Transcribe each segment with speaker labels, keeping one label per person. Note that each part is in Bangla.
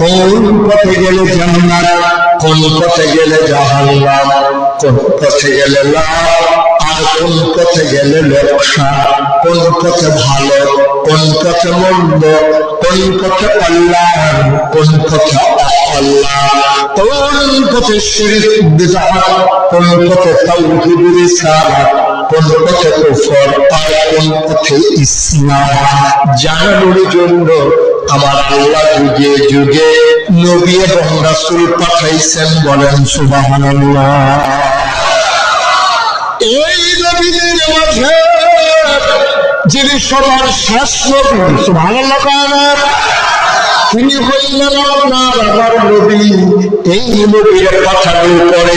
Speaker 1: কোন পথে গেলে গেলে জাহান্নাম কোন কোন পথে গেলে কোন পথে ভালো কোন পথে মন্দ কোন পথে আল্লাহ কোন পথে আল্লাহ। কোন পথে শিরিক বিদআত কোন পথে তাওহীদ রিসালাত কোন পথে কুফর কোন পথে ইসলাম জানানোর জন্য আমার আল্লাহ যুগে যুগে নবী এবং রাসূল পাঠাইছেন বলেন সুবহানাল্লাহ এই নবীদের মাঝে যিনি সবার শেষ নবী তিনি হইলেন আপনার আমার নবী এই নবীর পাঠানোর পরে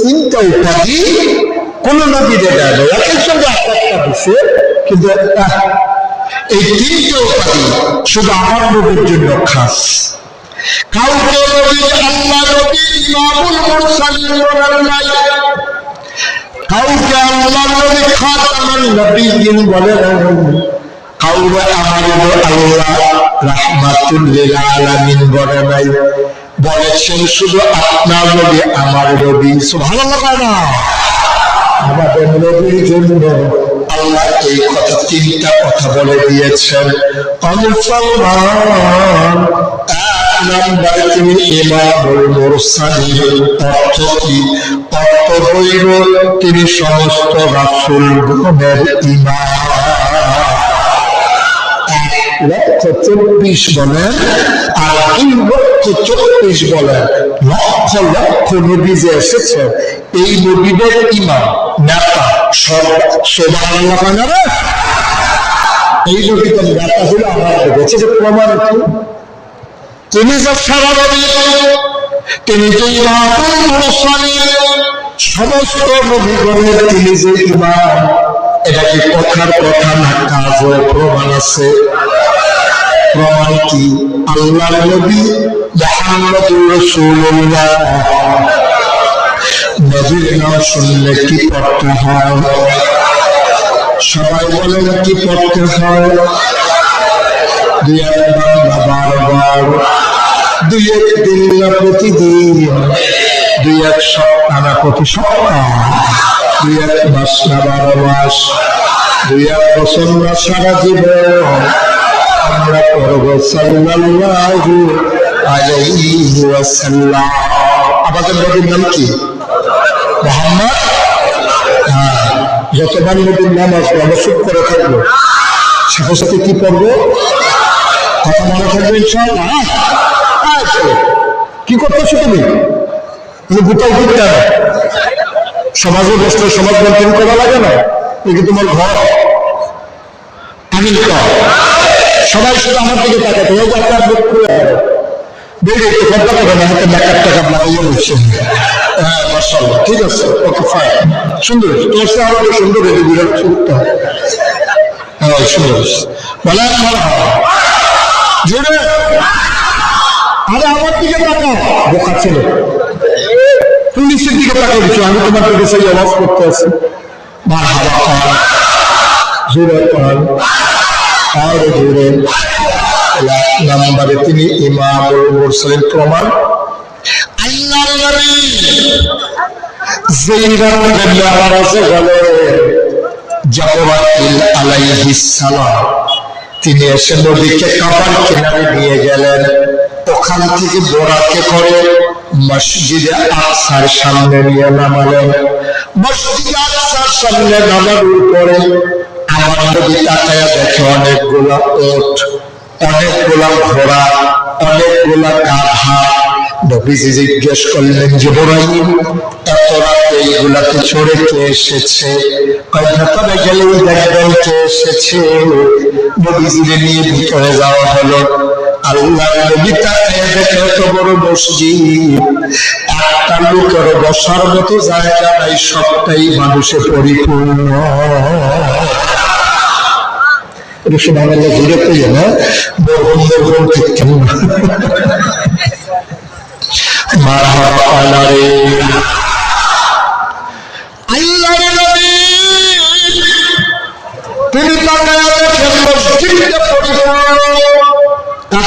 Speaker 1: তিনটা উপাধি কোন এক একজনকে এক একটা দিছে, কিন্তু এই তিনটা উপাধি শুধু আমার নবীর জন্য খাস। কাউকে নবী, আল্লাহ মুরসালিন বলেন নাই। কাউকে আল্লাহ নবী, খাতামান নবিয়্যিন বলেন কাউকে আমার আল্লাহ রাহমাতুল্লিল আলামিন বলে নাই। বলেছেন শুধু আপনার নবী, আমার রবি সুবহানাল্লাহ কয় না। আমাদের নবীর জন্য আল্লাহ এই কথা তিনটা কথা বলে দিয়েছেন। মুসলমান এক নাম্বার তিনি ইমামুল মুরসালিন, অর্থ কি? অর্থ হইল তিনি সমস্ত রাসূল গণের ইমাম লক্ষ চব্বিশ বলেন, আর দুই লক্ষ চব্বিশ বলেন, লক্ষ লক্ষ নবী যে এসেছে, এই নবীদের ইমাম, নেতা, সব সোমান রে? এই তো নেতা আমার দেখেছে যে প্রমাণ কি? তিনি যে সারা নবী তিনি ইমামুল মুরসালিন সমস্ত নবীগণের তিনি যে ইমাম। এটা কি কথার কথা না, কাজের প্রমাণ আছে। প্রমাণ কি? আল্লাহ নবী মোহাম্মদুর রাসূলুল্লাহ। নবীর নাম শুনলে কি পড়তে হয়? সবাই বলেন কি পড়তে হয়? দুই একবার এক দিন প্রতিদিন। দুই এক সপ্তাহ প্রতি সপ্তাহ। দুই এক মাস না বারো মাস দুই এক বছর না সারা জীবন। আমরা করব সাল্লাল্লাহু আলাইহি ওয়াসাল্লাম। আমাদের নবীর নাম কি? হ্যাঁ যতবার নবীর নাম আসবে, আমরা চুপ করে থাকব। সাথে সাথে কি পড়ব? কথা মনে থাকবে ইনশাআল্লাহ হ্যাঁ? চলো। কি করতেছো তুমি? তুমি গুটাও হবে সমাজে বসলে সমাজ মেনটেন করা লাগে না, এটি তোমার ঘর। সবাই শুধু আমার দিকে তাকাতে এই আপনার বুক না লাগাইয়ে বলছে হ্যাঁ ঠিক আছে ফাইন সুন্দর সুন্দর বিরাট হ্যাঁ সুন্দর আমার আমার দিকে তাকাও। বোকা ছেলে। তুমি নিচের দিকে তাকাও দিচ্ছ আমি তোমার দিকে সেই আওয়াজ করতে আছি। মা হাওয়া খান। জোরে খান আর জোরে নাম্বারে তিনি ইমামুল মুরসালিন প্রমাণ। নবী। যেই রাতে মেরাজে গেলেন জাবরাইল আলাইহিস সালাম। তিনি এসে নদীকে কাবার কিনারে নিয়ে গেলেন। ওখান থেকে বোরাকে করে মসজিদে আকসার সামনে নিয়ে নামালেন। মসজিদে আকসার সামনে আমার নদী তাকায়া দেখে অনেকগুলা ওট ঘোড়া, অনেকগুলা গাধা নবীজি জিজ্ঞেস করলেন যে বরাইল এত রাতে এইগুলাতে চড়ে কে এসেছে? কয়, ভেতরে গেলেই দেখবেন কে এসেছে। নবীজিরে নিয়ে ভিতরে যাওয়া হলো। আল্লাহ নবী তাকে দেখে এত বড় মসজিদ, একটা লোকের বসার মতো জায়গা নাই, সবটাই মানুষে পরিপূর্ণ। এটা সে বাংলা ঘুরে পেয়ে না বরং বরং ঠিক মারহাবা আলারে আল্লাহর তিনি তাকায়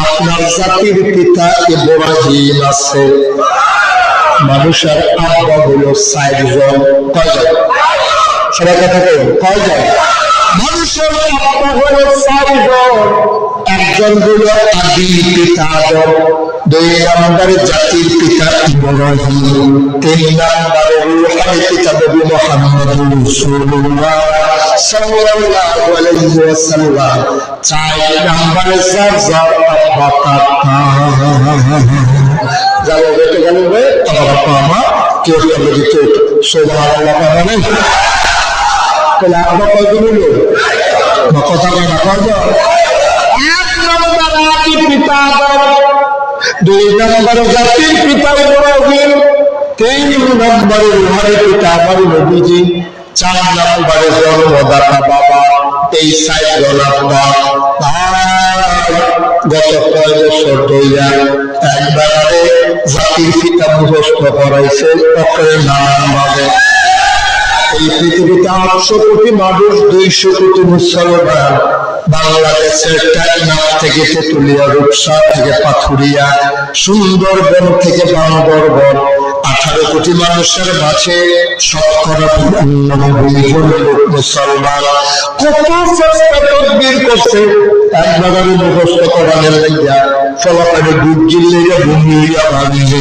Speaker 1: আপনার জাতির পিতা ইব্রাহিম আছে। মানুষের আব্বা হলো চারজন কয়জন সবাই কথা কয়। কয়জন মানুষের আব্বা হলো চারজন একজন হলো আদি পিতা আদম, দুই নম্বরে জাতির পিতা ইব্রাহিম, তিন নম্বরে রুহানি পিতা নবী মুহাম্মদ রাসূলুল্লাহ সাল্লাল্লাহু আলাইহি ওয়াসাল্লাম, চার নম্বরে যার যার আব্বা কাকা যাব বেটে গেল বে? আমার আমার কেউ করলে দিতে সুবহানাল্লাহ মানে তাহলে আব্বা কয়জন হলো বা কথা নম্বর পিতা দুই নম্বরে জাতির পিতা ইব্রাহিম তিন নম্বরে পিতা আমার নবীজি, চার নম্বরে জন্মদাতা বাবা এই সাইজন আব্বা গত কয় বছর ধইয়া একবারে জাতির পিতা মুখস্থ করাইছে নাম ভাবে এই পৃথিবীতে আটশো কোটি মানুষ, দুইশো কোটি মুসলমান। টাইনাপ থেকে তেতুলিয়া রূপসা থেকে পাথুরিয়া, সুন্দরবন থেকে বান্দরবন। আঠারো কোটি মানুষের মাঝে মুসলমান। কত তদবির করছে একবার মুখস্থ করানোর লাইয়া ফলাফলে দুধ জিল্লে ভূমিয়া ভাঙিয়ে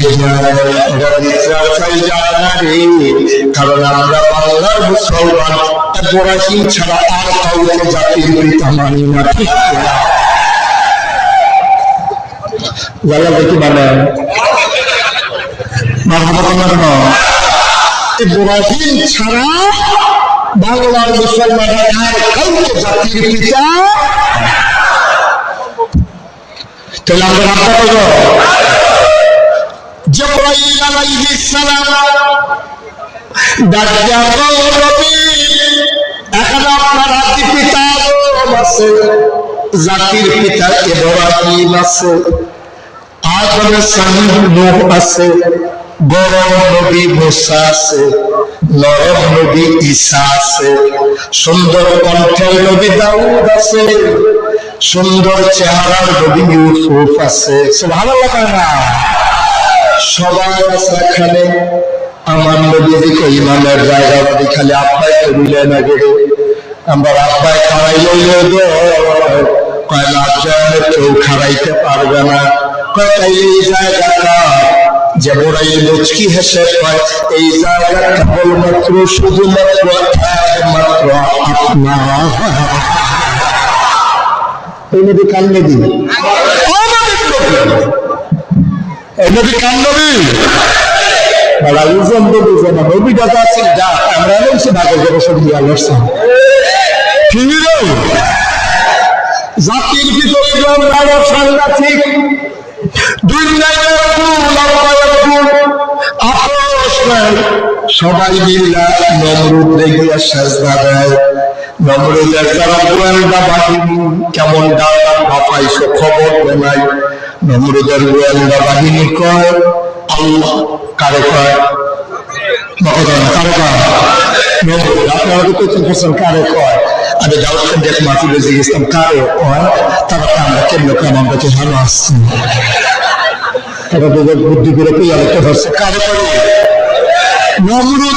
Speaker 1: কারণ আমরা বাংলার মুসলমান। ইব্রাহিম ছাড়া আর কাউকে জাতির পিতা মানি না, ঠিক? জালা দেখি মানে ইব্রাহিম ছাড়া বাংলার মুসলমান আর কাউকে জাতির পিতা তাহলে আমরা রাখতে পারব জিব্রাইল আলাইহিস সালাম পিতা জাতির পিতা ইব্রাহিম আছে। আদমের সাহিব নূহ আছে। নবী মুসা আছে। নরম নবী ঈসা আছে। সুন্দর কণ্ঠের নবী দাউদ আছে। সুন্দর চেহারার নবী ইউসুফ আছে। ভালো লাগে না? সবাই আছে এখানে। আমার নবীজিকে ইমানের জায়গা বাড়ি খালি আব্বাই করিলে না গেলে আমরা আব্বাই খাওয়াই লইল কয় কেউ খারাইতে পারবে না। কয় তাই এই জায়গাটা যে বড়াই মুচকি হেসে কয় এই জায়গা কেবলমাত্র শুধুমাত্র একমাত্র আপনার এই কান এই কান তো আছে আমরা সব ঠিক সবাই মিল্লা নমরুদ দেখিয়া সাজদা দেয়। নমরুদের যারা গোয়েন্দা বাহিনী, কেমন ডাক্তার ভাপাইছো খবর নাই। নমরুদের গোয়েন্দা বাহিনী কয় আল্লাহ কারে কয় কারে আপনারা তো কোচিং করছেন কারে কয় আমি দাউদ মাফি বেজে গেছিলাম কারে কয় তারা আমরা কেমন কেমন আমরা ভালো আসছি তারা তোদের বুদ্ধি করে পেয়ে আলোচনা হচ্ছে কারে করে নমরুদের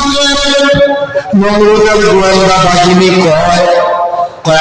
Speaker 1: নমরুদের গোয়েন্দা বাহিনী কয়? কয়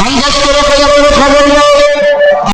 Speaker 1: আন্দাজ করে খবর খবর